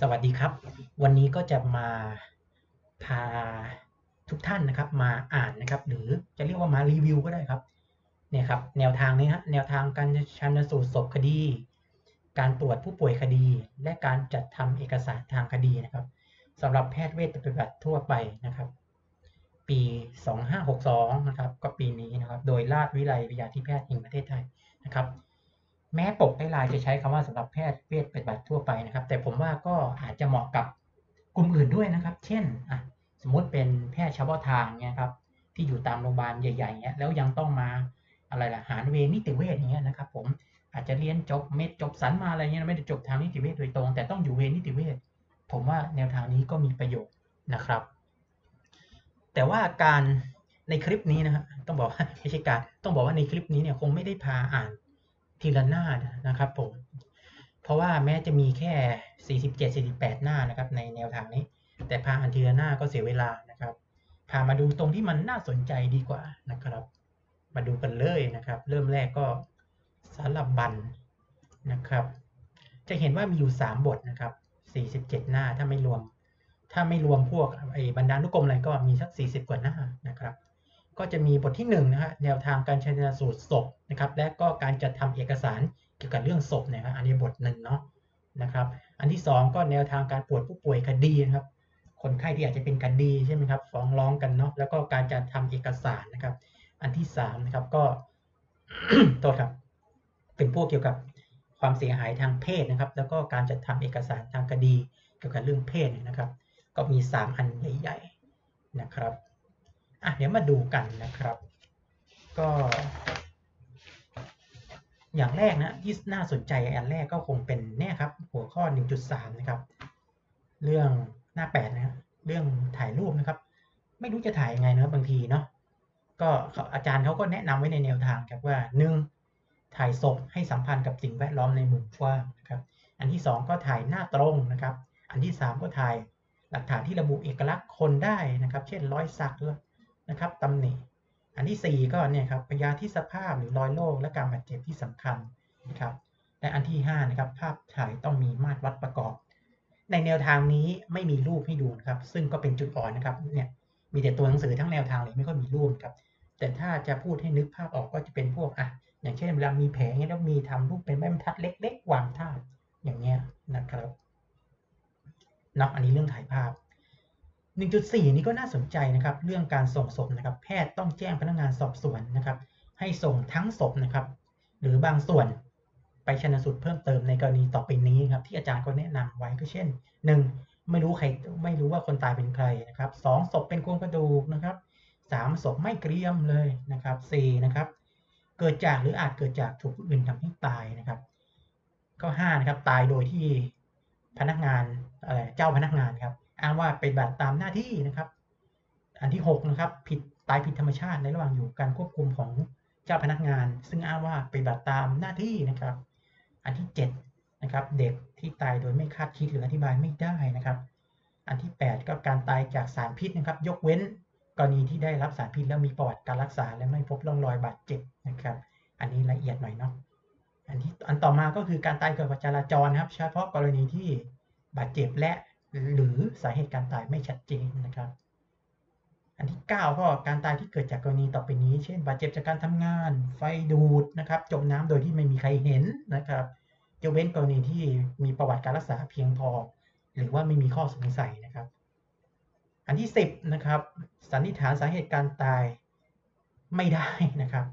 สวัสดีครับ วันนี้ก็จะมาพาทุกท่านนะครับ มาอ่านนะครับ หรือจะเรียกว่ามารีวิวก็ได้ครับเนี่ยครับ แนวทางนี้ฮะแนวทางการชันสูตรศพคดี การตรวจผู้ป่วยคดี และการจัดทำเอกสารทางคดีนะครับสำหรับแพทย์เวชปฏิบัติทั่วไปนะครับ ปี 2562 นะครับ ก็ปีนี้นะครับ โดยราชวิไลวิทยาธิแพทย์แห่งประเทศไทยนะครับ แม้ปกไลน์จะใช้คำว่าสำหรับแพทย์เวชปฏิบัติทั่วไปนะครับ แต่ผมว่าก็อาจจะเหมาะกับกลุ่มอื่นด้วยนะครับ เช่นอะสมมติเป็นแพทย์เฉพาะทางเนี่ยครับที่อยู่ตามโรงพยาบาลใหญ่ๆเงี้ยแล้วยังต้องมาอะไรล่ะหารเวนิติเวชอย่างเงี้ยนะครับ ผมอาจจะเรียนจบเม็ดจบสันมาอะไรเงี้ยไม่ได้จบทางนิติเวชโดยตรง แต่ต้องอยู่เวนิติเวชผมว่าแนวทางนี้ก็มีประโยชน์นะครับ แต่ว่าการในคลิปนี้นะฮะต้องบอกว่าไม่ใช่การต้องบอกว่าในคลิปนี้เนี่ยคงไม่ได้พาอ่าน ทีละหน้านะครับผม เพราะว่าแม้จะมีแค่ 47 48 หน้านะครับในแนวทางนี้ แต่พาอ่านทีละหน้าก็เสียเวลานะครับ พามาดูตรงที่มันน่าสนใจดีกว่านะครับ มาดูกันเลยนะครับ เริ่มแรกก็สารบัญนะครับ จะเห็นว่ามีอยู่ 3 บทนะครับ 47 หน้าถ้าไม่รวม ถ้าไม่รวมพวกไอ้บรรดานุกรมอะไรก็มีสัก 40 กว่าหน้านะครับ ก็จะมีบทที่1นะฮะแนวทางการชันสูตรศพนะครับ และก็การจัดทำเอกสารเกี่ยวกับเรื่องศพนะครับอันนี้บทหนึ่งเนาะนะครับ อันที่ 2 ก็แนวทางการปวดผู้ป่วยคดีนะครับ คนไข้ที่อาจจะเป็นคดีใช่ไหมครับฟ้องร้องกันเนาะแล้วก็การจัดทำเอกสารนะครับ อันที่3นะครับก็โทษครับเป็นพวกเกี่ยวกับความเสียหายทางเพศนะครับ แล้วก็การจัดทำเอกสารทางคดี เกี่ยวกับเรื่องเพศนะครับ ก็มี 3 อันใหญ่ ๆนะครับ อะเดี๋ยวมาดูกันนะครับ ก็ อย่างแรกนะที่น่าสนใจอันแรกก็คงเป็นเนี่ยครับ หัวข้อ 1.3 นะครับ เรื่องหน้า 8 นะเรื่องถ่ายรูปนะครับ ไม่รู้จะถ่ายยังไงนะบางทีเนาะก็อาจารย์เขาก็แนะนำไว้ในแนวทางครับว่า 1. ถ่ายศพให้สัมพันธ์กับสิ่งแวดล้อมในมุมกว้างนะครับ อันที่ 2 ก็ถ่ายหน้าตรงนะครับ อันที่ 3 ก็ถ่ายหลักฐานที่ระบุเอกลักษณ์คนได้นะครับ เช่นรอยสัก นะครับตำหนิ อันที่ 4 ก็เนี่ยครับพยาธิสภาพหรือรอยโรคและการบาดเจ็บที่สำคัญนะครับและอันที่5นะครับภาพถ่ายต้องมีมาตรวัดประกอบ ในแนวทางนี้ไม่มีรูปให้ดูครับ ซึ่งก็เป็นจุดอ่อนนะครับเนี่ยมีแต่ตัวหนังสือทั้งแนวทางเลยไม่ค่อยมีรูปครับแต่ถ้าจะพูดให้นึกภาพออกก็จะเป็นพวกอะอย่างเช่นเวลามีแผลเงี้ยแล้วมีทำรูปเป็นไม้บรรทัดเล็ก ๆ วางท่าอย่างเงี้ยนะครับเนาะอันนี้เรื่องถ่ายภาพ 1.4 นี้ก็น่าสนใจนะครับเรื่องการส่งศพนะครับแพทย์ต้องแจ้งพนักงานสอบสวนนะครับ ให้ส่งทั้งศพนะครับ หรือบางส่วนไปชันสูตรเพิ่มเติมในกรณีต่อไปนี้ครับที่อาจารย์ก็แนะนำไว้ก็เช่น 1. ไม่รู้ใครไม่รู้ว่าคนตายเป็นใครนะครับ 2. ศพเป็นโครงกระดูกนะครับ 3. ศพไม่เกรียมเลยนะครับ 4. นะครับเกิดจากหรืออาจเกิดจากถูกผู้อื่นทำให้ตายนะครับก็5นะครับตายโดยที่พนักงานอะไรเจ้าพนักงานครับ อ้างว่าเป็นแบบตามหน้าที่นะครับ อันที่6นะครับผิดตายผิดธรรมชาติในระหว่างอยู่การควบคุมของเจ้าพนักงาน ซึ่งอ้างว่าเป็นแบบตามหน้าที่นะครับ อันที่7นะครับเด็กที่ตายโดยไม่คาดคิดหรืออธิบายไม่ได้นะครับ อันที่ 8 ก็การตายจากสารพิษนะครับ ยกเว้นกรณีที่ได้รับสารพิษแล้วมีประวัติการรักษาและไม่พบร่องรอยบาดเจ็บนะครับ อันนี้ละเอียดหน่อยเนาะอันที่อันต่อมาก็คือการตายเกิดจากจราจรนะครับ เฉพาะกรณีที่บาดเจ็บและ หรือสาเหตุการตายไม่ชัดเจนนะครับ อันที่ 9 ก็การตายที่เกิดจากกรณีต่อไปนี้ เช่น บาดเจ็บจากการทำงาน ไฟดูดนะครับ จมน้ำโดยที่ไม่มีใครเห็นนะครับยกเว้นกรณีที่มีประวัติการรักษาเพียงพอ หรือว่าไม่มีข้อสงสัยนะครับ อันที่ 10นะครับ สันนิษฐานสาเหตุการตายไม่ได้นะครับ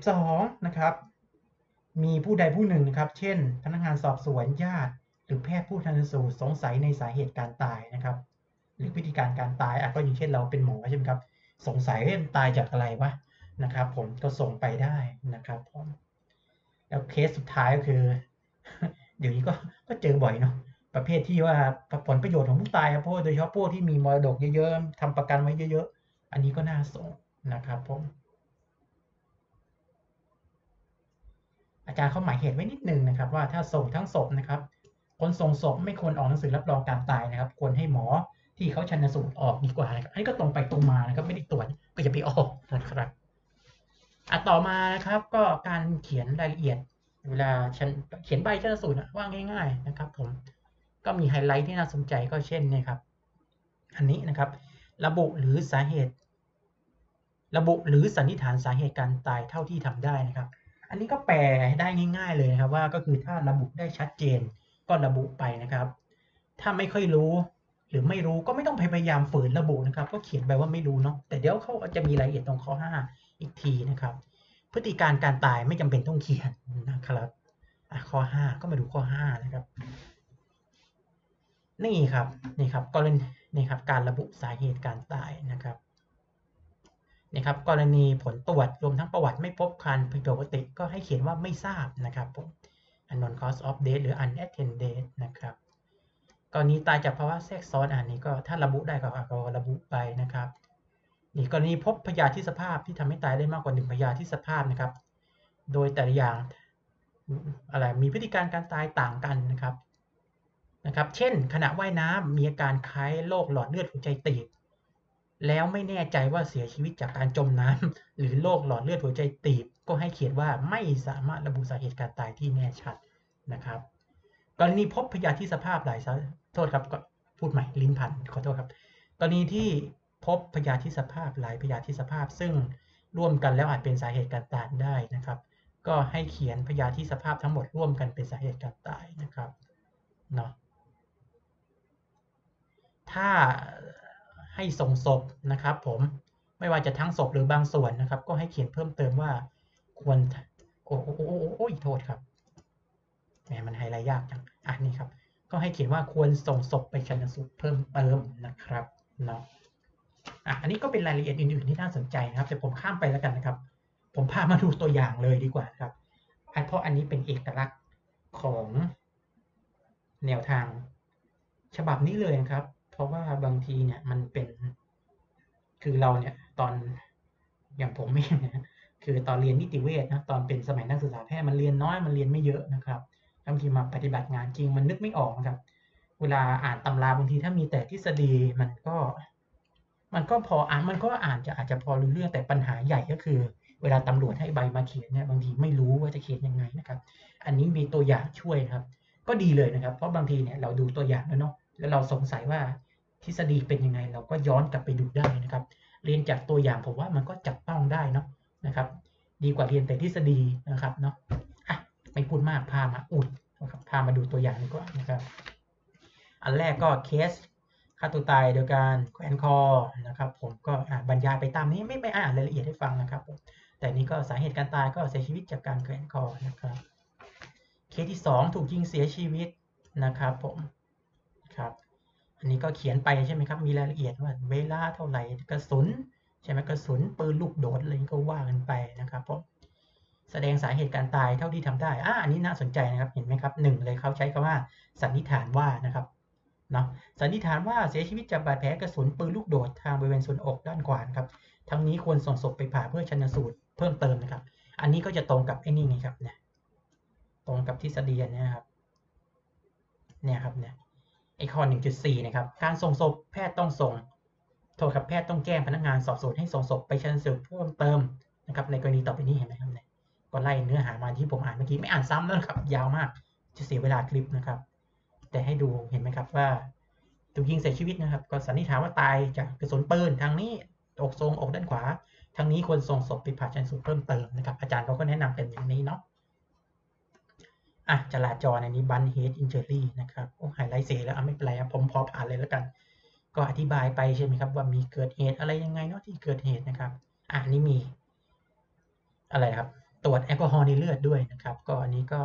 12นะครับ มีผู้ใดผู้หนึ่งนะครับ เช่น พนักงานสอบสวนญาติ หรือแพทย์ผู้ชันสูตรสงสัยในสาเหตุการตายนะครับ หรือวิธีการการตายอะก็อย่างเช่นเราเป็นหมอใช่ไหมครับ สงสัยว่าตายจากอะไรวะนะครับ ผมก็ส่งไปได้นะครับผมแล้วเคสสุดท้ายก็คือ เดี๋ยวนี้ก็ก็เจอบ่อยเนาะประเภทที่ว่าผลประโยชน์ของผู้ตายครับพราะโดยเฉพาะพวกที่มีมรดกเยอะๆทำประกันไว้เยอะ ๆ อันนี้ก็น่าส่งนะครับผมอาจารย์เขาหมายเหตุไว้นิดนึงนะครับ ว่าถ้าส่งทั้งศพนะครับ คนส่งศพไม่ควรออกหนังสือรับรองการตายนะครับ ควรให้หมอที่เขาชันสูตรออกดีกว่านะครับอันนี้ก็ตรงไปตรงมานะครับ ไม่ได้ตรวจก็จะไปออกนะครับอะต่อมานะครับก็การเขียนรายละเอียด เวลาเขียนใบชันสูตรว่าง่าย ๆนะครับ ผมก็มีไฮไลท์ที่น่าสนใจก็เช่นเนี่ยครับอันนี้นะครับ ระบุหรือสาเหตุ ระบุหรือสันนิษฐานสาเหตุการตายเท่าที่ทำได้นะครับ อันนี้ก็แปลได้ง่าย ๆเลยนะครับว่าก็คือถ้าระบุได้ชัดเจน ก็ระบุไปนะครับ ถ้าไม่ค่อยรู้หรือไม่รู้ก็ไม่ต้องพยายามฝืนระบุนะครับ ก็เขียนไปว่าไม่รู้เนาะแต่เดี๋ยวเขาจะมีรายละเอียดตรงข้อ 5 อีกทีนะครับ พฤติการการตายไม่จำเป็นต้องเขียนนะครับข้อ 5 ก็มาดูข้อ 5 นะครับ นี่ครับนี่ครับกรณีนี่ครับการระบุสาเหตุการตายนะครับนี่ครับกรณีผลตรวจรวมทั้งประวัติไม่พบการผิดปกติก็ให้เขียนว่าไม่ทราบนะครับผม unknown cause of death หรือ unattended นะครับกรณีตายจากภาวะแทรกซ้อนอันนี้ก็ถ้าระบุได้ก็เอาระบุไปนะครับนี่กรณีพบพยาธิสภาพที่ทำให้ตายได้มากกว่าหนึ่งพยาธิสภาพนะครับ โดยแต่ละอย่างอะไรมีพฤติการการตายต่างกันนะครับนะครับ เช่น ขณะว่ายน้ำมีอาการคล้ายโรคหลอดเลือดหัวใจตีบ แล้วไม่แน่ใจว่าเสียชีวิตจากการจมน้ำหรือโรคหลอดเลือดหัวใจตีบ ก็ให้เขียนว่าไม่สามารถระบุสาเหตุการตายที่แน่ชัดนะครับกรณีพบพยาธิสภาพหลายโทษครับก็พูดใหม่ลิ้นพันขอโทษครับกรณีที่พบพยาธิสภาพหลายพยาธิสภาพ ซึ่งร่วมกันแล้วอาจเป็นสาเหตุการตายได้นะครับ ก็ให้เขียนพยาธิสภาพทั้งหมดร่วมกันเป็นสาเหตุการตายนะครับเนาะถ้า ให้ส่งศพนะครับ ผมไม่ว่าจะทั้งศพหรือบางส่วนนะครับ ก็ให้เขียนเพิ่มเติมว่าควรโอ้โอ้โอ้โอ้โทษครับแหมมันไฮไลท์ยากจังอะนี่ครับ ก็ให้เขียนว่าควรส่งศพไปชันสูตรเพิ่มเติมนะครับเนาะอะอันนี้ก็เป็นรายละเอียดอื่นๆที่น่าสนใจนะครับแต่ผมข้ามไปแล้วกันนะครับ ผมพามาดูตัวอย่างเลยดีกว่าครับเพราะอันนี้เป็นเอกลักษณ์ของแนวทางฉบับนี้เลยครับ ราะว่าบางทีเนี่ยมันเป็น คือเราเนี่ยตอนอย่างผมเองนะคือตอนเรียนนิติเวชนะตอนเป็นสมัยนักศึกษาแพทย์มันเรียนน้อยมันเรียนไม่เยอะนะครับบางทีมาปฏิบัติงานจริงมันนึกไม่ออกนะครับ เวลาอ่านตำราบางทีถ้ามีแต่ทฤษฎีมันก็ มันก็พออ่านมันก็อ่านจะอาจจะพอรู้เรื่องแต่ปัญหาใหญ่ก็คือ เวลาตำรวจให้ใบมาเขียนเนี่ยบางทีไม่รู้ว่าจะเขียนยังไงนะครับ อันนี้มีตัวอย่างช่วยนะครับ ก็ดีเลยนะครับ เพราะบางทีเนี่ยเราดูตัวอย่างแล้วเนาะแล้วเราสงสัยว่า ทฤษฎีเป็นยังไงเราก็ย้อนกลับไปดูได้นะครับ เรียนจากตัวอย่างผมว่ามันก็จับต้องได้เนาะนะครับ ดีกว่าเรียนแต่ทฤษฎีนะครับเนาะอะไม่พูดมากพามาอุดนะครับพามาดูตัวอย่างดีกว่านะครับ อันแรกก็เคสฆ่าตัวตายโดยการแขวนคอนะครับ ผมก็บรรยายไปตามนี้ไม่ไปอ่านรายละเอียดให้ฟังนะครับ แต่นี้ก็สาเหตุการตายก็เสียชีวิตจากการแขวนคอนะครับเคสที่ 2 ถูกยิงเสียชีวิตนะครับผมครับ อันนี้ก็เขียนไปใช่ไหมครับ มีรายละเอียดว่าเวลาเท่าไหร่กระสุนใช่ไหมกระสุนปืนลูกโดดอะไรก็ว่ากันไปนะครับผมแสดงสาเหตุการตายเท่าที่ทำได้อ่าอันนี้น่าสนใจนะครับ เห็นไหมครับหนึ่งเลยเขาใช้คำว่าสันนิษฐานว่านะครับเนาะสันนิษฐานว่าเสียชีวิตจากบาดแผลกระสุนปืนลูกโดดทางบริเวณส่วนอกด้านขวาครับ ทั้งนี้ควรส่งศพไปผ่าเพื่อชันสูตรเพิ่มเติมนะครับ อันนี้ก็จะตรงกับไอ้นี่ไงครับเนี่ย ตรงกับทฤษฎีนะครับ เนี่ยครับเนี่ย ไอข้อ1.4 นะครับ การส่งศพแพทย์ต้องส่ง โทษครับแพทย์ต้องแจ้งพนักงานสอบสวนให้ส่งศพไปชันสูตรเพิ่มเติมนะครับ ในกรณีต่อไปนี้เห็นไหมครับเนี่ยก็ไล่เนื้อหามาที่ผมอ่านเมื่อกี้ไม่อ่านซ้ำแล้วครับ ยาวมากจะเสียเวลาคลิปนะครับ แต่ให้ดูเห็นไหมครับว่าถูกยิงเสียชีวิตนะครับ ก็สันนิษฐานว่าตายจากกระสุนปืนทางนี้อกทรงอกด้านขวาทางนี้ควรส่งศพไปผ่าชันสูตรเพิ่มเติมนะครับอาจารย์เขาก็แนะนำเป็นอย่างนี้เนาะ อะจราจรอันนี้บันเฮดอินเจอรี่นะครับโอ้ไฮไลท์เสียแล้วอะไม่เป็นไรผมพอผ่านเลยแล้วกัน ก็อธิบายไปใช่ไหมครับว่ามีเกิดเหตุอะไรยังไงเนาะที่เกิดเหตุนะครับ อะนี้มี อะไรครับตรวจแอลกอฮอล์ในเลือดด้วยนะครับ ก็อันนี้ก็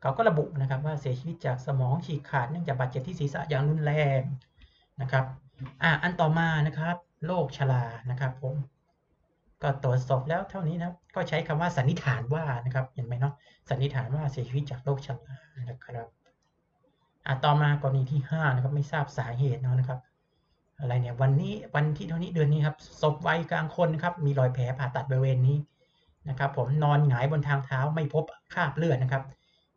เขาก็ระบุนะครับว่าเสียชีวิตจากสมองฉีกขาดเนื่องจากบาดเจ็บที่ศีรษะอย่างรุนแรงนะครับ อะอันต่อมานะครับโรคชรานะครับผม ก็ตรวจสอบแล้วเท่านี้นะครับก็ใช้คำว่าสันนิษฐานว่านะครับเห็นไหมเนาะสันนิษฐานว่าเสียชีวิตจากโรคชรานะครับอะต่อมากรณีที่5นะครับไม่ทราบสาเหตุเนาะนะครับ อะไรเนี่ยวันนี้วันที่เท่านี้เดือนนี้ครับศพวัยกลางคนครับมีรอยแผลผ่าตัดบริเวณนี้นะครับ ผมนอนหงายบนทางเท้าไม่พบคราบเลือดนะครับ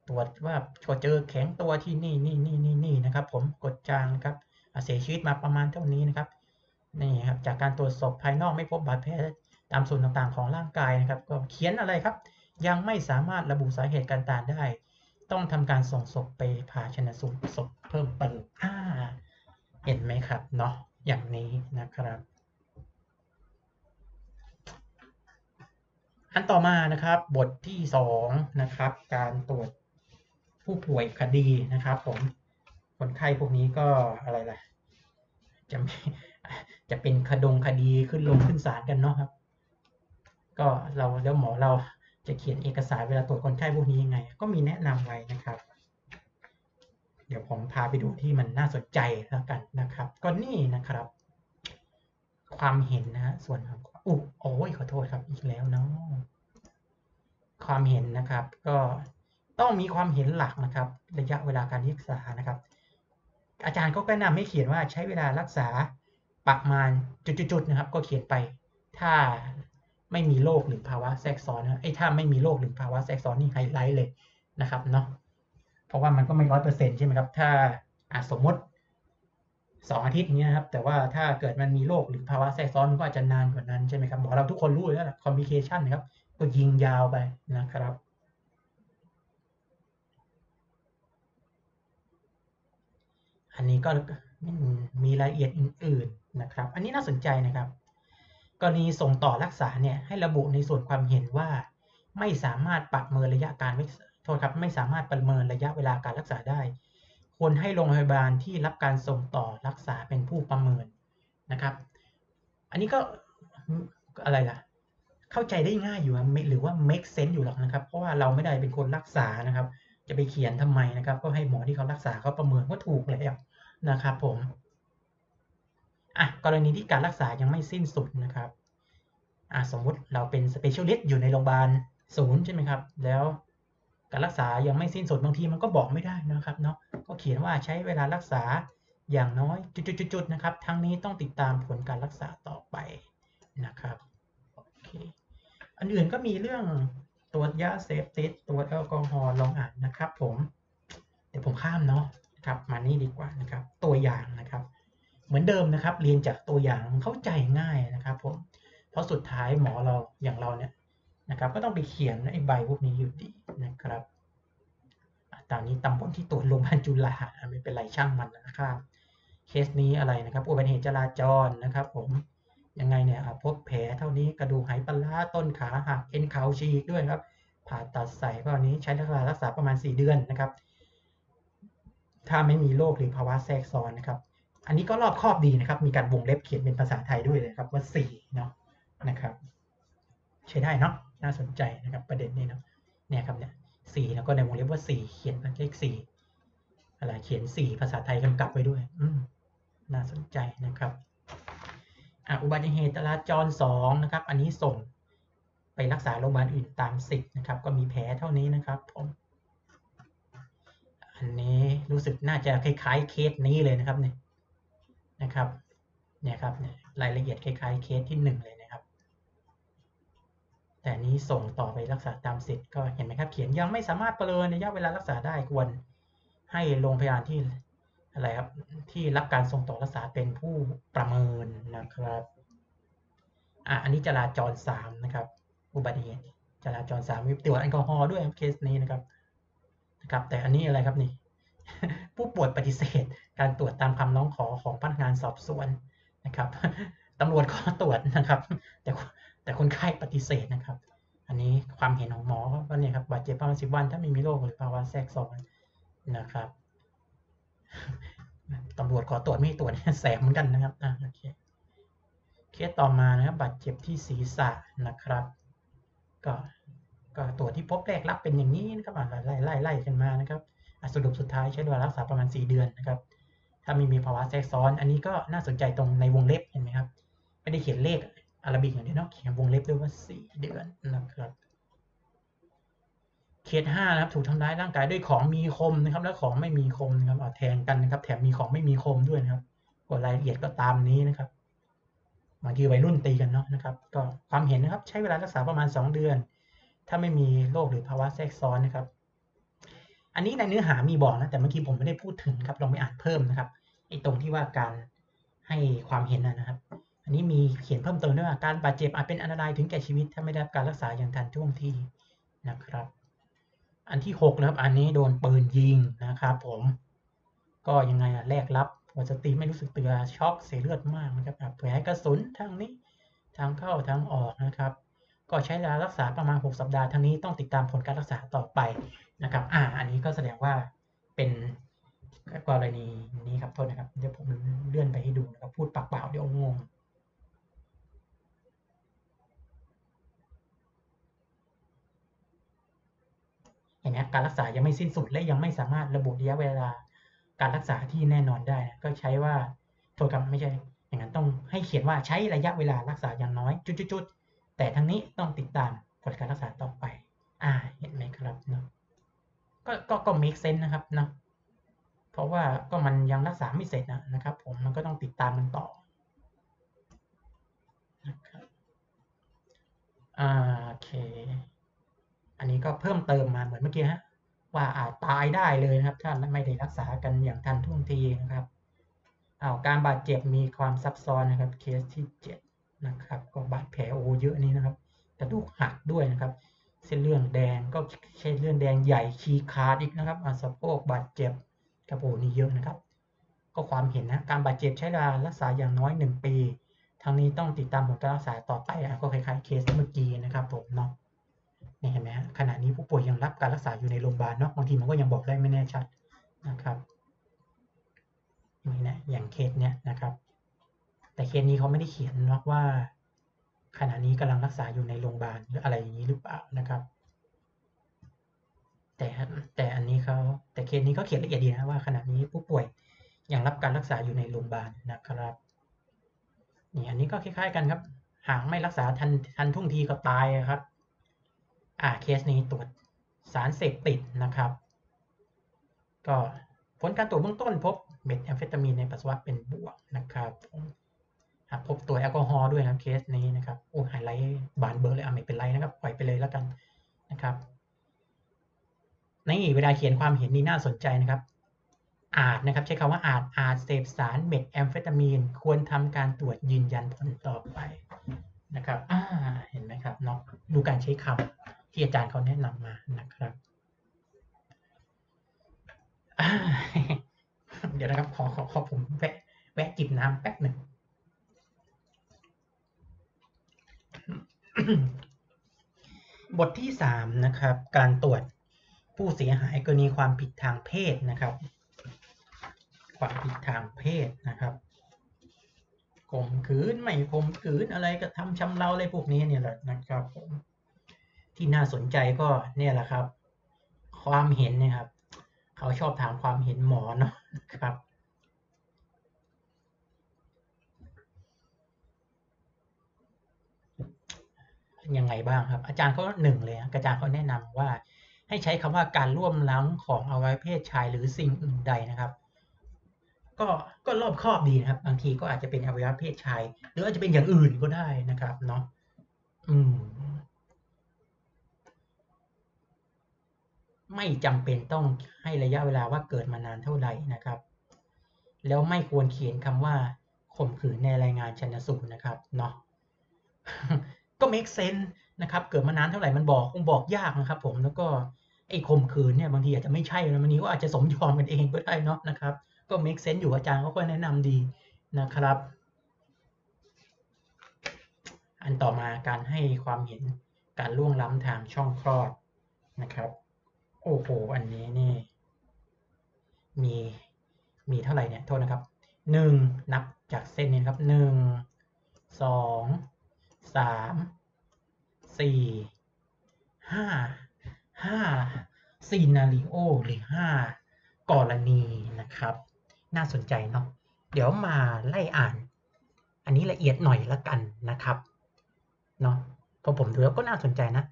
ตรวจว่าก็เจอแข็งตัวที่นี่นี่นี่นี่นี่นะครับ ผมกดจางครับเสียชีวิตมาประมาณเท่านี้นะครับนี่ครับจากการตรวจสอบภายนอกไม่พบบาดแผล ตามส่วนต่างๆของร่างกายนะครับ ก็เขียนอะไรครับ ยังไม่สามารถระบุสาเหตุการตายได้ ต้องทำการส่งศพไปผ่าชนะสูตรศพเพิ่มเติมอ่าเห็นไหมครับเนาะอย่างนี้นะครับ อันต่อมานะครับบทที่สองนะครับ การตรวจผู้ป่วยคดีนะครับ ผมคนไข้พวกนี้ก็อะไรล่ะจะจะเป็นคดงคดีขึ้นลงขึ้นศาลกันเนาะครับ ก็เราแล้วหมอเราจะเขียนเอกสารเวลาตรวจคนไข้พวกนี้ยังไง ก็มีแนะนำไว้นะครับ เดี๋ยวผมพาไปดูที่มันน่าสนใจแล้วกันนะครับ ก็นี่นะครับ ความเห็นนะฮะส่วนของอุ๊โอ้ยขอโทษครับอีกแล้วเนาะความเห็นนะครับ ก็ต้องมีความเห็นหลักนะครับ ระยะเวลาการรักษานะครับ อาจารย์ก็แนะนำให้เขียนว่าใช้เวลารักษาประมาณจุดๆนะครับ ก็เขียนไป ถ้า ไม่มีโรคหรือภาวะแทรกซ้อนนะไอ้ถ้าไม่มีโรคหรือภาวะแทรกซ้อนนี่ไฮไลท์เลยนะครับเนาะเพราะว่ามันก็ไม่ร้อยเปอร์เซ็นต์ใช่ไหมครับ ถ้าอะสมมติสองอาทิตย์อย่างเงี้ยครับ แต่ว่าถ้าเกิดมันมีโรคหรือภาวะแทรกซ้อนมันก็อาจจะนานกว่านั้นใช่ไหมครับหมอเราทุกคนรู้แล้วแหละคอมมิเคชันนะครับ ก็ยิงยาวไปนะครับอันนี้ก็มีรายละเอียดอื่นๆนะครับ อันนี้น่าสนใจนะครับ รณีส่งต่อรักษาเนี่ยให้ระบุในส่วนความเห็นว่า ไม่สามารถประเมินระยะการโทษครับไม่สามารถประเมินระยะเวลาการรักษาได้ ควรให้โรงพยาบาลที่รับการส่งต่อรักษาเป็นผู้ประเมินนะครับ อันนี้ก็อะไรล่ะ เข้าใจได้ง่ายอยู่หรือว่า make sense อยู่หรอกนะครับ เพราะว่าเราไม่ได้เป็นคนรักษานะครับ จะไปเขียนทำไมนะครับ ก็ให้หมอที่เขารักษาเขาประเมินก็ถูกแล้วนะครับผม อะกรณีที่การรักษายังไม่สิ้นสุดนะครับอะสมมุติเราเป็น specialist อยู่ในโรงพยาบาลศูนย์ใช่ไหมครับ แล้วการรักษายังไม่สิ้นสุดบางทีมันก็บอกไม่ได้นะครับเนาะก็เขียนว่าใช้เวลารักษาอย่างน้อยจุดๆๆนะครับ ทั้งนี้ต้องติดตามผลการรักษาต่อไปนะครับโอเคอันอื่นก็มีเรื่องตรวจยาเสพติดตรวจแอลกอฮอล์ลองอ่านนะครับ ผมเดี๋ยวผมข้ามเนาะครับมานี่ดีกว่านะครับ ตัวอย่างนะครับ เหมือนเดิมนะครับ เรียนจากตัวอย่างเข้าใจง่ายนะครับผมเพราะสุดท้ายหมอเราอย่างเราเนี่ยนะครับ ก็ต้องไปเขียนไอ้ใบพวกนี้อยู่ดีนะครับตอนนี้ตำบลที่ตรวจโรงพยาบาลจุฬาไม่เป็นไรช่างมันนะครับเคสนี้อะไรนะครับอุบัติเหตุจราจรนะครับ ผมยังไงเนี่ยพบแผลเท่านี้กระดูกหายปลาต้นขาหักเอ็นเข่าฉีกด้วยครับ ผ่าตัดใส่ก็อันนี้ใช้รักษารักษาประมาณ 4 เดือนนะครับ ถ้าไม่มีโรคหรือภาวะแทรกซ้อนนะครับ อันนี้ก็รอบครอบดีนะครับ มีการวงเล็บเขียนเป็นภาษาไทยด้วยเลยครับว่า4เนาะนะครับ ใช้ได้เนาะน่าสนใจนะครับประเด็นนี้เนาะเนี่ยครับเนี่ยสี่แล้วก็ในวงเล็บว่าสี่เขียนเป็นเลขสี่อะไรเขียนสี่ภาษาไทยกำกับไว้ด้วย อืน่าสนใจนะครับอะอุบัติเหตุจราจรสองนะครับ อันนี้ส่งไปรักษาโรงพยาบาลอื่นตามสิทธิ์นะครับ ก็มีแผลเท่านี้นะครับผมอันนี้รู้สึกน่าจะคล้ายๆเคสนี้เลยนะครับเนี่ย นะครับเนี่ยครับเนี่ยรายละเอียดคล้ายๆเคสที่หนึ่งเลยนะครับ แต่นี้ส่งต่อไปรักษาตามสิทธิ์ก็เห็นไหมครับ เขียนยังไม่สามารถประเมินระยะเวลารักษาได้ควรให้โรงพยาบาลที่อะไรครับที่รับการส่งต่อรักษาเป็นผู้ประเมินนะครับอะอันนี้จราจรสามนะครับอุบัติเหตุจราจรสามมีตรวจแอลกอฮอล์ด้วยเคสนี้นะครับนะครับ แต่อันนี้อะไรครับนี่ ผู้ป่วยปฏิเสธ การตรวจตามคำร้องขอของพนักงานสอบสวนนะครับตำรวจขอตรวจนะครับ แต่แต่คนไข้ปฏิเสธนะครับ อันนี้ความเห็นของหมอก็เนี่ยครับบาดเจ็บประมาณสิบวันถ้าไม่มีโรคหรือภาวะแทรกซ้อนนะครับตำรวจขอตรวจไม่ตรวจแสบเหมือนกันนะครับอะโอเคเคสต่อมานะครับบาดเจ็บที่ศีรษะนะครับ ก็ก็ตรวจที่พบแรกรับเป็นอย่างนี้นะครับไล่ไล่ไล่กันมานะครับ สรุปสุดท้ายใช้เวลารักษาประมาณ 4 เดือนนะครับ ถ้าไม่มีภาวะแทรกซ้อน อันนี้ก็น่าสนใจตรงในวงเล็บเห็นไหมครับ ไม่ได้เขียนเลขอาราบิกอย่างเดียวเนาะ เขียนวงเล็บด้วยว่า 4 เดือนนะครับ เคสห้านะครับ ถูกทำร้ายร่างกายด้วยของมีคมนะครับ และของไม่มีคมนะครับเอาแทงกันนะครับ แถมมีของไม่มีคมด้วยนะครับกดรายละเอียดก็ตามนี้นะครับบางทีวัยรุ่นตีกันเนาะนะครับ ก็ความเห็นนะครับ ใช้เวลารักษาประมาณ 2 เดือน ถ้าไม่มีโรคหรือภาวะแทรกซ้อนนะครับ อันนี้ในเนื้อหามีบอกนะแต่เมื่อกี้ผมไม่ได้พูดถึงครับลองไปอ่านเพิ่มนะครับไอ้ตรงที่ว่าการให้ความเห็นนะครับ อันนี้มีเขียนเพิ่มเติมด้วยว่าการบาดเจ็บอาจเป็นอันตรายถึงแก่ชีวิต ถ้าไม่ได้รับการรักษาอย่างทันท่วงทีนะครับ อันที่หกนะครับ อันนี้โดนปืนยิงนะครับผมก็ยังไงอะแลกรับหมดสติไม่รู้สึกตัวช็อกเสียเลือดมากนะครับแผลกระสุนทางนี้ทางเข้าทางออกนะครับ ก็ใช้เวลารักษาประมาณ 6 สัปดาห์ทั้งนี้ต้องติดตามผลการรักษาต่อไปนะครับ อ่า อันนี้ก็แสดงว่าเป็นกรณีนี้ครับโทษนะครับ เดี๋ยวผมเลื่อนไปให้ดูนะครับ พูดปากเปล่าเดี๋ยวงงเห็นไหมการรักษายังไม่สิ้นสุดและยังไม่สามารถระบุระยะเวลาการรักษาที่แน่นอนได้นะก็ใช้ว่าโทษครับไม่ใช่ อย่างนั้นต้องให้เขียนว่าใช้ระยะเวลารักษาอย่างน้อยจุดๆ แต่ทั้งนี้ต้องติดตามผลการรักษาต่อไป อ่า เห็นไหมครับเนาะ ก็ ก็ก็ make sense นะครับเนาะ เพราะว่าก็มันยังรักษาไม่เสร็จนะนะครับ ผม มันก็ต้องติดตามมันต่อ นะครับอ่าโอเค อันนี้ก็เพิ่มเติมมาเหมือนเมื่อกี้ฮะ ว่าอาจตายได้เลยนะครับ ถ้าไม่ได้รักษากันอย่างทันท่วงทีนะครับอ้าวการบาดเจ็บมีความซับซ้อนนะครับ เคสที่7 นะครับ ก็บาดแผลโอ้เยอะนี้นะครับกระดูกหักด้วยนะครับ เส้นเลือดแดงก็เส้นเลือดแดงใหญ่ชีขาดอีกนะครับอาสะโพกบาดเจ็บกระโปนี่เยอะนะครับ ก็ความเห็นนะการบาดเจ็บใช้เวลารักษาอย่างน้อย 1 ปีทั้งนี้ต้องติดตามผลการรักษาต่อไปนะก็คล้ายๆเคสเมื่อกี้นะครับผมเนาะนี่เห็นไหมฮะขณะนี้ผู้ป่วยยังรับการรักษาอยู่ในโรงพยาบาลเนาะบางทีมันก็ยังบอกได้ไม่แน่ชัดนะครับนี่นะอย่างเคสเนี้ยนะครับ แต่เคสนี้เขาไม่ได้เขียนหรอกว่า ขณะนี้กำลังรักษาอยู่ในโรงพยาบาลหรืออะไรอย่างนี้หรือเปล่านะครับ แต่แต่อันนี้เขาแต่เคสนี้เขาเขียนละเอียดดีนะว่าขณะนี้ผู้ป่วยยังรับการรักษาอยู่ในโรงพยาบาลนะครับนี่อันนี้ก็คล้ายๆกันครับ หากไม่รักษาทันทันทุ่งทีก็ตายครับ อ่าเคสนี้ตรวจสารเสพติดนะครับ ก็ผลการตรวจเบื้องต้นพบเม็ดแอมเฟตามีนในปัสสาวะเป็นบวกนะครับ พบตัวแอลกอฮอล์ด้วยนะครับเคสนี้นะครับโอ้ไฮไลท์บานเบอร์เลยอะไม่เป็นไรนะครับปล่อยไปเลยแล้วกันนะครับนี่เวลาเขียนความเห็นนี่น่าสนใจนะครับ อาจนะครับใช้คำว่าอาจอาจเสพสารเม็ดแอมเฟตามีน ควรทำการตรวจยืนยันผลต่อไปนะครับอ่าเห็นไหมครับเนาะดูการใช้คำที่อาจารย์เขาแนะนำมานะครับเดี๋ยวนะครับขอขอขอผมแวะแวะจิบน้ำแป๊บหนึ่ง บทที่สามนะครับ การตรวจผู้เสียหายกรณีความผิดทางเพศนะครับ ความผิดทางเพศนะครับข่มขืนไม่ข่มขืนอะไรก็ทำชำเราอะไรพวกนี้เนี่ยแหละนะครับผมที่น่าสนใจก็เนี่ยแหละครับ ความเห็นนะครับ เขาชอบถามความเห็นหมอเนาะครับ ยังไงบ้างครับ อาจารย์เขาหนึ่งเลยอาจารย์เขาแนะนำว่า ให้ใช้คำว่าการร่วมล้างของอวัยวะเพศชายหรือสิ่งอื่นใดนะครับ ก็ก็รอบครอบดีนะครับ บางทีก็อาจจะเป็นอวัยวะเพศชาย หรืออาจจะเป็นอย่างอื่นก็ได้นะครับเนาะอืม ไม่จำเป็นต้องให้ระยะเวลาว่าเกิดมานานเท่าไหร่นะครับ แล้วไม่ควรเขียนคำว่าข่มขืนในรายงานชันสูตรนะครับเนาะ ก็ make sense นะครับ เกิดมานานเท่าไหร่มันบอกคงบอกยากนะครับ ผมแล้วก็ไอ้ข่มขืนเนี่ยบางทีอาจจะไม่ใช่นะบางทีก็อาจจะสมยอมกันเองก็ได้เนาะนะครับ ก็ make sense อยู่อาจารย์เขาก็แนะนำดีนะครับ อันต่อมาการให้ความเห็นการล่วงล้ำทางช่องคลอดนะครับ โอ้โหอันนี้นี่ มีมีเท่าไหร่เนี่ยโทษนะครับหนึ่งนับจากเส้นนี้นครับหนึ่งสอง สามสี่ห้าห้าซีนาริโอหรือห้ากรณีนะครับ น่าสนใจเนาะเดี๋ยวมาไล่อ่าน อันนี้ละเอียดหน่อยละกันนะครับเนาะพอผมดูแล้วก็น่าสนใจนะ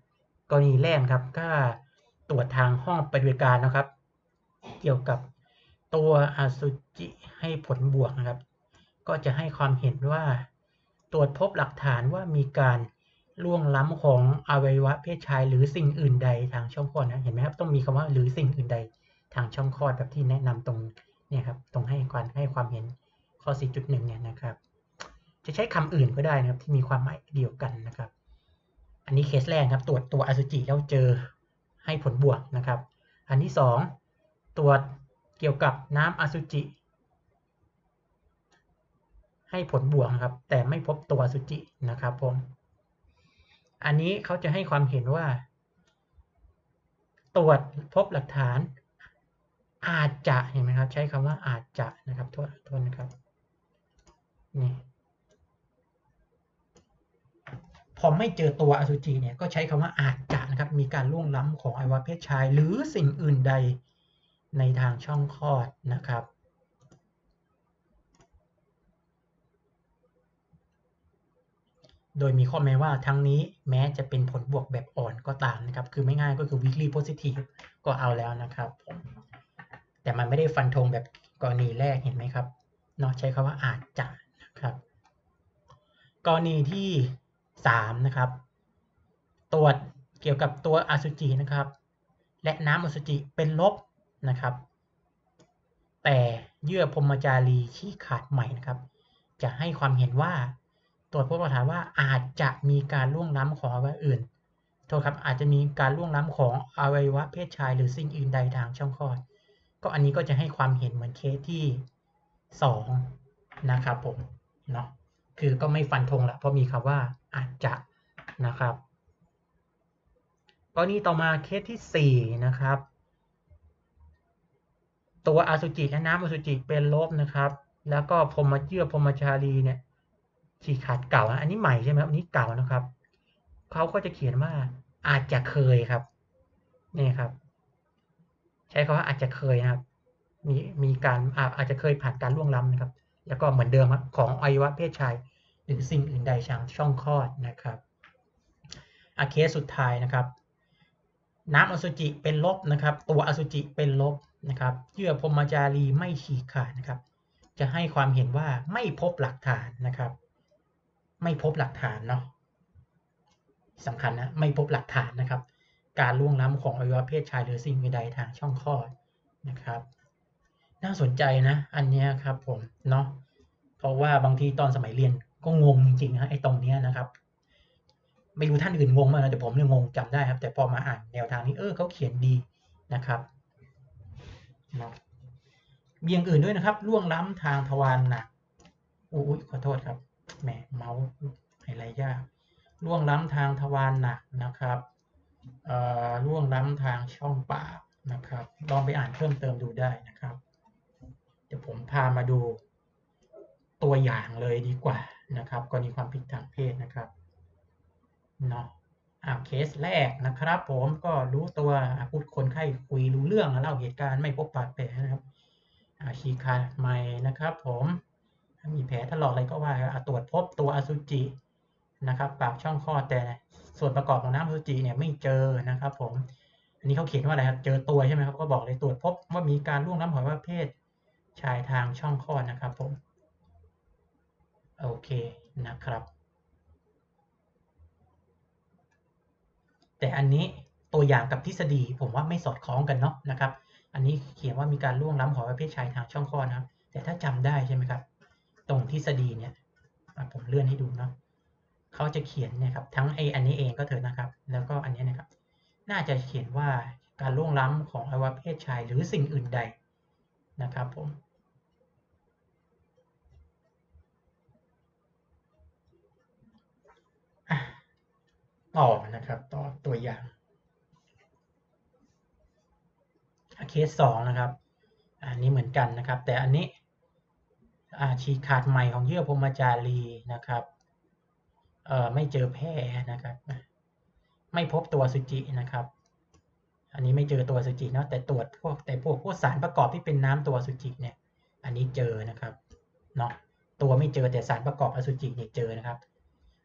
กรณีแรกครับก็ตรวจทางห้องปฏิบัติการนะครับ เกี่ยวกับตัวอสุจิให้ผลบวกนะครับ ก็จะให้ความเห็นว่า ตรวจพบหลักฐานว่ามีการล่วงล้ำของอวัยวะเพศชาย หรือสิ่งอื่นใดทางช่องคลอดนะเห็นไหมครับต้องมีคำว่าหรือสิ่งอื่นใดทางช่องคลอดแบบที่แนะนำตรงเนี่ยครับตรงให้ความให้ความเห็นข้อ 4.1 เนี่ยนะครับ จะใช้คำอื่นก็ได้นะครับที่มีความหมายเดียวกันนะครับ อันนี้เคสแรกครับ ตรวจตัวอสุจิแล้วเจอให้ผลบวกนะครับ อันที่สองตรวจเกี่ยวกับน้ำอสุจิ ให้ผลบวกนะครับ แต่ไม่พบตัวสุจินะครับผม อันนี้เขาจะให้ความเห็นว่า ตรวจพบหลักฐาน อาจจะเห็นไหมครับ ใช้คำว่าอาจจะนะครับโทษโทษนะครับนี่พอไม่เจอตัวอสุจิเนี่ยก็ใช้คำว่าอาจจะนะครับ มีการล่วงล้ำของอวัยวะเพศชาย หรือสิ่งอื่นใดในทางช่องคลอดนะครับ โดยมีข้อแม้ว่าทั้งนี้แม้จะเป็นผลบวกแบบอ่อนก็ตามนะครับ คือไม่ง่ายก็คือ weekly positive ก็เอาแล้วนะครับผมแต่มันไม่ได้ฟันธงแบบกรณีแรกเห็นไหมครับเนาะใช้คำว่าอาจจะนะครับ กรณีที่ 3 นะครับ ตรวจเกี่ยวกับตัวอสุจินะครับ และน้ำอสุจิเป็นลบนะครับ แต่เยื่อพรมจารีชี้ขาดใหม่นะครับ จะให้ความเห็นว่า ตรวจพบหลักฐานว่าอาจจะมีการล่วงล้ำของอวัยวะอื่น โทษครับ อาจจะมีการล่วงล้ำของอวัยวะเพศชาย หรือสิ่งอื่นใดทางช่องคลอด ก็อันนี้ก็จะให้ความเห็นเหมือนเคสที่ 2 นะครับผม เนาะ คือก็ไม่ฟันธงละเพราะมีคำว่าอาจจะนะครับกรณีต่อมาเคสที่ 4 นะครับ ตัวอสุจิและน้ำอสุจิเป็นลบนะครับ แล้วก็พรมเยื่อพรมชาลีเนี่ย ฉีกขาดเก่าอันนี้ใหม่ใช่ไหมครับอันนี้เก่านะครับเขาก็จะเขียนว่าอาจจะเคยครับนี่ครับ ใช้คำว่าอาจจะเคยนะครับ มีมีการอาจจะเคยผ่านการล่วงล้ำนะครับ แล้วก็เหมือนเดิมครับของอวัยวะเพศชาย หรือสิ่งอื่นใดทางช่องคลอดนะครับอาเคสสุดท้ายนะครับ น้ำอสุจิเป็นลบนะครับ ตัวอสุจิเป็นลบนะครับเยื่อพรมจารีไม่ฉีกขาดนะครับ จะให้ความเห็นว่าไม่พบหลักฐานนะครับ ไม่พบหลักฐานเนาะสำคัญนะ ไม่พบหลักฐานนะครับ การล่วงล้ำของอวัยวะเพศชายหรือสิ่งใดทางช่องคลอดนะครับ น่าสนใจนะ อันนี้ครับผมเนาะเพราะว่าบางทีตอนสมัยเรียนก็งงจริงๆนะไอ้ตรงเนี้ยนะครับ ไม่รู้ท่านอื่นงงไหมนะแต่ผมเนี่ยงงจำได้ครับ แต่พอมาอ่านแนวทางนี้เออเขาเขียนดีนะครับเนาะมีอย่างอื่นด้วยนะครับล่วงล้ำทางทวารหนักอุ้ยขอโทษครับ แหมเมาส์ไฮไลท์ยากล่วงล้ำทางทวารหนักนะครับล่วงล้ำทางช่องปากนะครับ ลองไปอ่านเพิ่มเติมดูได้นะครับ เดี๋ยวผมพามาดูตัวอย่างเลยดีกว่านะครับกรณีความผิดทางเพศนะครับเนาะอ่าเคสแรกนะครับ ผมก็รู้ตัวพูดคนไข้คุยรู้เรื่องเล่าเหตุการณ์ไม่พบบาดแผลนะครับอาชีคาใหม่นะครับ ผม มีแผลถลอกอะไรก็ว่าตรวจพบตัวอสุจินะครับ ปากช่องคลอดแต่ส่วนประกอบของน้ำอสุจิเนี่ยไม่เจอนะครับ ผมอันนี้เขาเขียนว่าอะไรครับ เจอตัวใช่ไหมครับ ก็บอกเลยตรวจพบว่ามีการล่วงล้ำของว่าเพศชายทางช่องคลอดนะครับผม โอเคนะครับ แต่อันนี้ตัวอย่างกับทฤษฎีผมว่าไม่สอดคล้องกันเนาะนะครับ อันนี้เขียนว่ามีการล่วงล้ำของประเภทชายทางช่องคลอดนะครับ แต่ถ้าจำได้ใช่ไหมครับ ตรงทฤษฎีเนี่ยผมเลื่อนให้ดูเนาะเขาจะเขียนเนี่ยครับทั้งไออันนี้เองก็เถอะนะครับ แล้วก็อันนี้นะครับ น่าจะเขียนว่าการล่วงล้ำของอวัยวะเพศชายหรือสิ่งอื่นใดนะครับผมต่อนะครับต่อตัวอย่างเคสสองนะครับ อันนี้เหมือนกันนะครับ แต่อันนี้ ฉีกขาดใหม่ของเยื่อพรมจารีนะครับเอ่อไม่เจอแพร่นะครับ ไม่พบตัวสุจินะครับ อันนี้ไม่เจอตัวสุจินะแต่ตรวจพวกแต่พวกพวกสารประกอบที่เป็นน้ำตัวสุจิเนี่ย อันนี้เจอนะครับเนาะตัวไม่เจอแต่สารประกอบอสุจิเนี่ยเจอนะครับ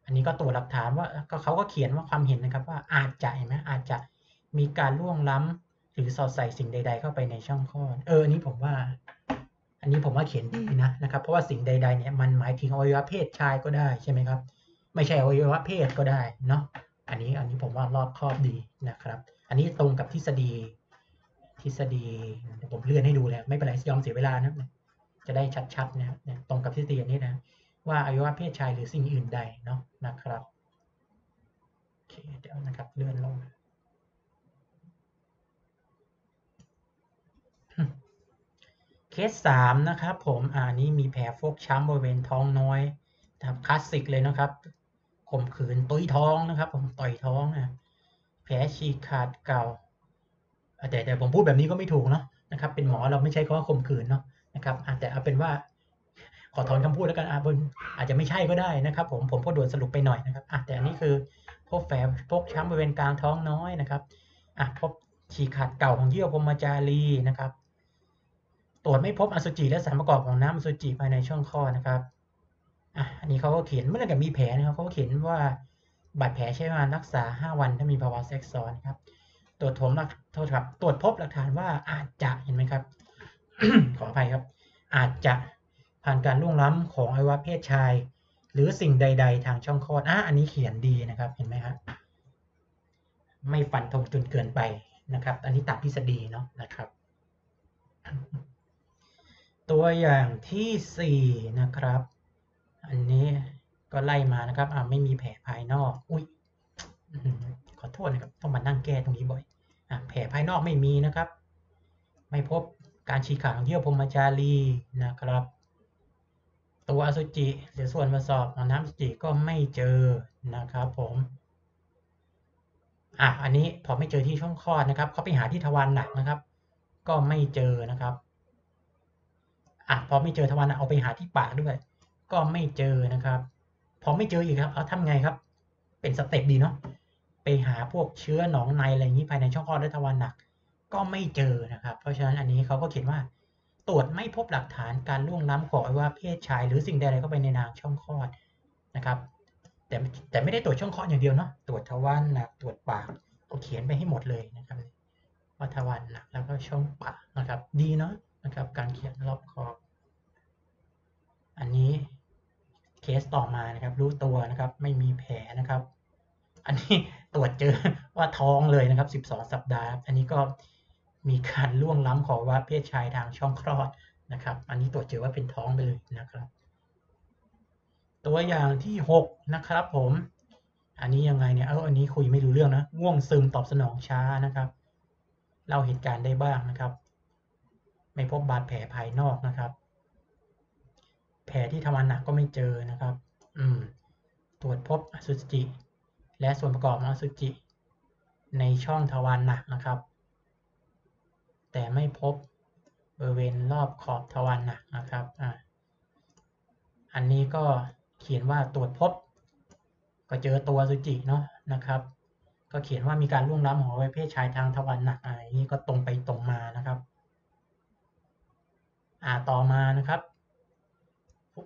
อันนี้ก็ตรวจหลักฐานว่าก็เขาก็เขียนว่าความเห็นนะครับ ว่าอาจจะเห็นไหมอาจจะมีการล่วงล้ำหรือสอดใส่สิ่งใด ๆ เข้าไปในช่องคลอดเอออันนี้ผมว่า อันนี้ผมว่าเขียนดีนะนะครับเพราะว่าสิ่งใดๆเนี่ยมันหมายถึงอวัยวะเพศชายก็ได้ใช่ไหมครับ ไม่ใช่อวัยวะเพศก็ได้เนาะอันนี้อันนี้ผมว่ารอบครอบดีนะครับ อันนี้ตรงกับทฤษฎี ทฤษฎีผมเลื่อนให้ดูแล้วไม่เป็นไรยอมเสียเวลานะจะได้ชัดๆนะครับตรงกับทฤษฎีอันนี้นะ ว่าอวัยวะเพศชายหรือสิ่งอื่นใดเนาะนะครับโอเคเดี๋ยวนะครับเลื่อนลง เคสสามนะครับผมอ่านี้มีแผลฟกช้ำบริเวณท้องน้อยนะครับคลาสสิกเลยนะครับข่มขืนตุ้ยท้องนะครับ ผมต่อยท้องนะแผลฉีกขาดเก่าแต่แต่ผมพูดแบบนี้ก็ไม่ถูกเนาะนะครับ เป็นหมอเราไม่ใช่คำว่าข่มขืนเนาะนะครับอะแต่เอาเป็นว่าขอถอนคำพูดแล้วกันอะบนอาจจะไม่ใช่ก็ได้นะครับ ผมผมก็ด่วนสรุปไปหน่อยนะครับอะแต่อันนี้คือพบแผลฟกช้ำบริเวณกลางท้องน้อยนะครับอะพบฉีกขาดเก่าของเยื่อพรมจารีนะครับ ตรวจไม่พบอสุจิและสารประกอบของน้ำอสุจิภายในช่องคลอดนะครับอะอันนี้เขาก็เขียนเมื่อไหร่กับมีแผลนะครับเขาก็เขียนว่าบาดแผลใช้เวลารักษา 5 วันถ้ามีภาวะแทรกซ้อนครับ ตรวจผมหลักโทษครับ ตรวจพบหลักฐานว่าอาจจะเห็นไหมครับ ขออภัยครับ อาจจะผ่านการล่วงล้ำของอวัยวะเพศชาย หรือสิ่งใด ๆ ทางช่องคลอดอะอันนี้เขียนดีนะครับเห็นไหมครับไม่ฟันธงจนเกินไปนะครับ อันนี้ตัดทฤษฎีเนาะนะครับ ตัวอย่างที่สี่นะครับ อันนี้ก็ไล่มานะครับอ่าไม่มีแผลภายนอก อุ้ยขอโทษนะครับ ต้องมานั่งแก้ตรงนี้บ่อยอะแผลภายนอกไม่มีนะครับ ไม่พบการฉีกขาดของเยื่อพรมจารีนะครับ ตัวอสุจิหรือส่วนประกอบของน้ำอสุจิก็ไม่เจอนะครับผมอะอันนี้พอไม่เจอที่ช่องคลอดนะครับเขาไปหาที่ทวารหนักนะครับ ก็ไม่เจอนะครับ อะพอไม่เจอทวารหนักเอาไปหาที่ปากด้วย ก็ไม่เจอนะครับ พอไม่เจออีกครับเอาทำไงครับ เป็นสเต็ปดีเนาะไปหาพวกเชื้อหนองในอะไรอย่างนี้ภายในช่องคลอดและทวารหนัก ก็ไม่เจอนะครับ เพราะฉะนั้นอันนี้เขาก็เขียนว่า ตรวจไม่พบหลักฐานการล่วงล้ำของอวัยวะเพศชาย หรือสิ่งใดๆเข้าไปในนางช่องคลอดนะครับ แต่แต่ไม่ได้ตรวจช่องคลอดอย่างเดียวเนาะตรวจทวารหนักตรวจปากก็เขียนไปให้หมดเลยนะครับว่าทวารหนักแล้วก็ช่องปากนะครับ ดีเนาะนะครับ การเขียนรอบคอบ อันนี้เคสต่อมานะครับ รู้ตัวนะครับ ไม่มีแผลนะครับ อันนี้ตรวจเจอว่าท้องเลยนะครับ 12 สัปดาห์ อันนี้ก็มีการล่วงล้ำของว่าเพศชายทางช่องคลอดนะครับ อันนี้ตรวจเจอว่าเป็นท้องไปเลยนะครับ ตัวอย่างที่ 6 นะครับ ผม อันนี้ยังไงเนี่ยเอออันนี้คุยไม่รู้เรื่องนะง่วงซึมตอบสนองช้านะครับเล่าเหตุการณ์ได้บ้างนะครับ ไม่พบบาดแผลภายนอกนะครับ แผลที่ทวารหนักก็ไม่เจอนะครับ อืม ตรวจพบอสุจิ และส่วนประกอบของอสุจิ ในช่องทวารหนักนะครับ แต่ไม่พบบริเวณรอบขอบทวารหนักนะครับ อ่า อันนี้ก็เขียนว่าตรวจพบ ก็เจอตัวอสุจิเนาะนะครับ ก็เขียนว่ามีการล่วงล้ำของวัยวเพศชายทางทวารหนักอะไรนี้ก็ตรงไปตรงมานะครับ อ่าต่อมานะครับ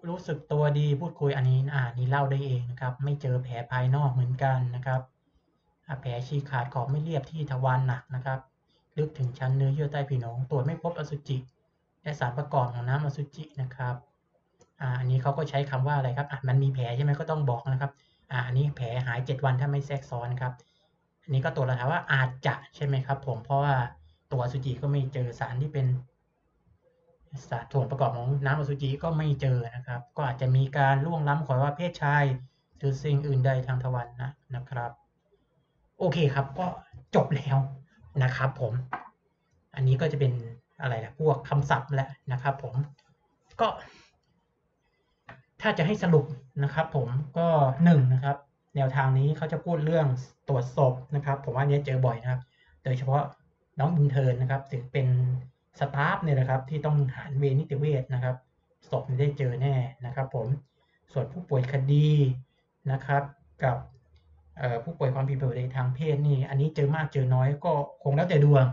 รู้สึกตัวดีพูดคุยอันนี้อ่านี่เล่าได้เองนะครับ ไม่เจอแผลภายนอกเหมือนกันนะครับแผลฉีกขาดขอบไม่เรียบที่ทวารหนักนะครับ ลึกถึงชั้นเนื้อเยื่อใต้ผิวหนังตรวจไม่พบอสุจิและสารประกอบของน้ำอสุจินะครับอ่าอันนี้เขาก็ใช้คำว่าอะไรครับอะมันมีแผลใช่ไหมก็ต้องบอกนะครับอ่าอันนี้แผลหาย 7 วันถ้าไม่แทรกซ้อนครับอันนี้ก็ตรวจแล้วถามว่าอาจจะใช่ไหมครับ ผมเพราะว่าตัวอสุจิก็ไม่เจอสารที่เป็น สารส่วนประกอบของน้ำอสุจิก็ไม่เจอนะครับ ก็อาจจะมีการล่วงล้ำของว่าเพศชายหรือสิ่งอื่นใดทางทวารนะนะครับ โอเคครับก็จบแล้วนะครับ ผม อันนี้ก็จะเป็นอะไรนะพวกคำศัพท์แหละนะครับ ผมก็ ถ้าจะให้สรุปนะครับ ผมก็หนึ่งนะครับ แนวทางนี้เขาจะพูดเรื่องตรวจศพนะครับ ผมว่าเนี้ยเจอบ่อยนะครับ โดยเฉพาะน้องอินเทอร์นะครับ ถึงเป็น สตาฟเนี่ยนะครับที่ต้องหารเวนิติเวชนะครับศพได้เจอแน่นะครับ ผมส่วนผู้ป่วยคดีนะครับกับผู้ป่วยความผิดปกติทางเพศนี่ อันนี้เจอมากเจอน้อยก็คงแล้วแต่ดวง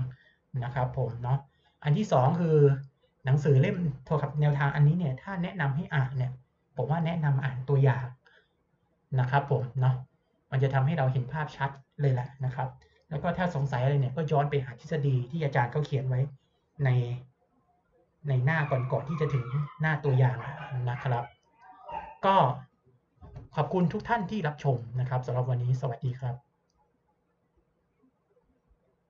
นะครับ ผมเนาะอันที่สองคือหนังสือเล่มโทรครับแนวทางอันนี้เนี่ยถ้าแนะนำให้อ่านเนี่ยผมว่าแนะนำอ่านตัวอย่างนะครับผมเนาะมันจะทำให้เราเห็นภาพชัดเลยแหละนะครับ แล้วก็ถ้าสงสัยอะไรเนี่ยก็ย้อนไปหาทฤษฎีที่อาจารย์เขาเขียนไว้ ในในหน้าก่อนๆที่จะถึงหน้าตัวอย่างนะครับ ก็ขอบคุณทุกท่านที่รับชมนะครับสำหรับวันนี้สวัสดีครับ